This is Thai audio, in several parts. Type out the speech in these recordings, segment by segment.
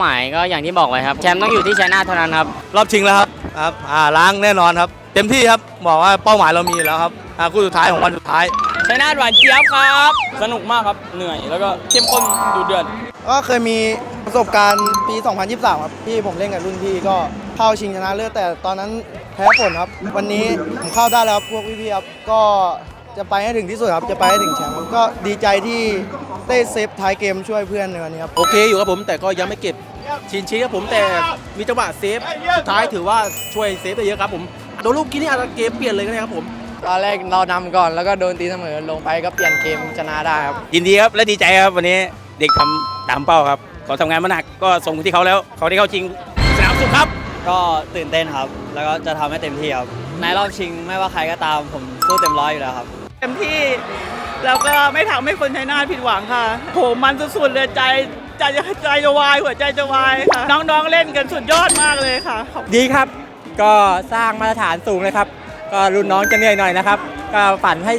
หมายก็อย่างที่บอกไว้ครับแชมป์ต้องอยู่ที่ชัยนาทเท่านั้นครับ รอบชิงแล้วครับครับอ่าล้างแน่นอนครับ เต็มที่ครับบอกว่าเป้าหมายเรามีอยู่แล้วครับอ่าคู่สุดท้ายของวันสุดท้าย ชัยนาทหวานเจี๊ยบครับ สนุกมากครับ เหนื่อย แล้วก็เข้มข้นดูเดือด ก็เคยมีประสบการณ์ปี 2023 ครับ ที่ผมเล่นกับรุ่นพี่ก็เข้าชิงชนะเลิศแต่ตอนนั้นแพ้ผลครับ วันนี้ผมเข้าได้แล้วครับพวกพี่ๆครับก็จะไปให้ถึงที่สุดครับจะไปให้ถึงแชมป์ครับก็ดีใจที่ ได้เซฟท้ายเกมช่วยเพื่อนในวันนี้ครับ โอเคอยู่ครับผมแต่ก็ยังไม่เก็บชินชี้ครับผมแต่มีจังหวะเซฟสุดท้ายถือว่าช่วยเซฟได้เยอะครับผมโดนลูกกี้นี่อาจจะเกมเปลี่ยนเลยก็ได้ครับผมตอนแรกเรานำก่อนแล้วก็โดนตีเสมอลงไปก็เปลี่ยนเกมชนะได้ครับยินดีครับและดีใจครับวันนี้เด็กทำตามเป้าครับเขาทำงานมาหนักก็ส่งที่เขาแล้วเขาได้เข้าชิงสนามสุขครับ ก็ตื่นเต้นครับ แล้วก็จะทำให้เต็มที่ครับในรอบชิงไม่ว่าใครก็ตามผมสู้เต็มร้อยอยู่แล้วครับ เต็มที่ แล้วก็ไม่ทำให้คนชัยนาทผิดหวังค่ะโหมันสุดๆเลยใจใจจะใจจะวายหัวใจจะวายค่ะ น้องๆเล่นกันสุดยอดมากเลยค่ะขอบดีครับ ก็สร้างมาตรฐานสูงเลยครับ ก็รุ่นน้องจะเหนื่อยหน่อยนะครับ ก็ฝันให้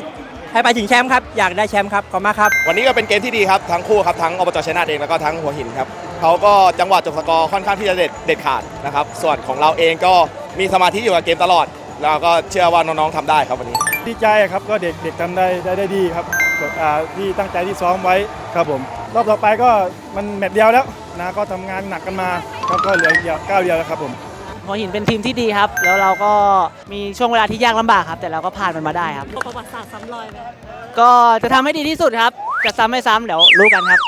ให้ไปถึงแชมป์ครับ อยากได้แชมป์ครับ ขอบคุณมากครับ วันนี้ก็เป็นเกมที่ดีครับ ทั้งคู่ครับ ทั้งอบจชัยนาทเองแล้วก็ทั้งหัวหินครับเขาก็จังหวะจบสกอร์ค่อนข้างที่จะเด็ดเด็ดขาดนะครับส่วนของเราเองก็มีสมาธิอยู่กับเกมตลอด แล้วก็เชื่อว่าน้องๆทำได้ครับวันนี้ ดีใจครับก็เด็กเด็กทำได้ได้ได้ดีครับอ่าที่ตั้งใจที่ซ้อมไว้ครับผม รอบต่อไปก็มันแมตช์เดียวแล้วนะก็ทำงานหนักกันมาครับก็เหลืออีกก้าวเดียวแล้วครับผมหัวหินเป็นทีมที่ดีครับ แล้วเราก็มีช่วงเวลาที่ยากลำบากครับ แต่เราก็ผ่านมันมาได้ครับประวัติศาสตร์ซ้ำรอยก็จะทำให้ดีที่สุดครับจะซ้ำไม่ซ้ำเดี๋ยวรู้กันครับ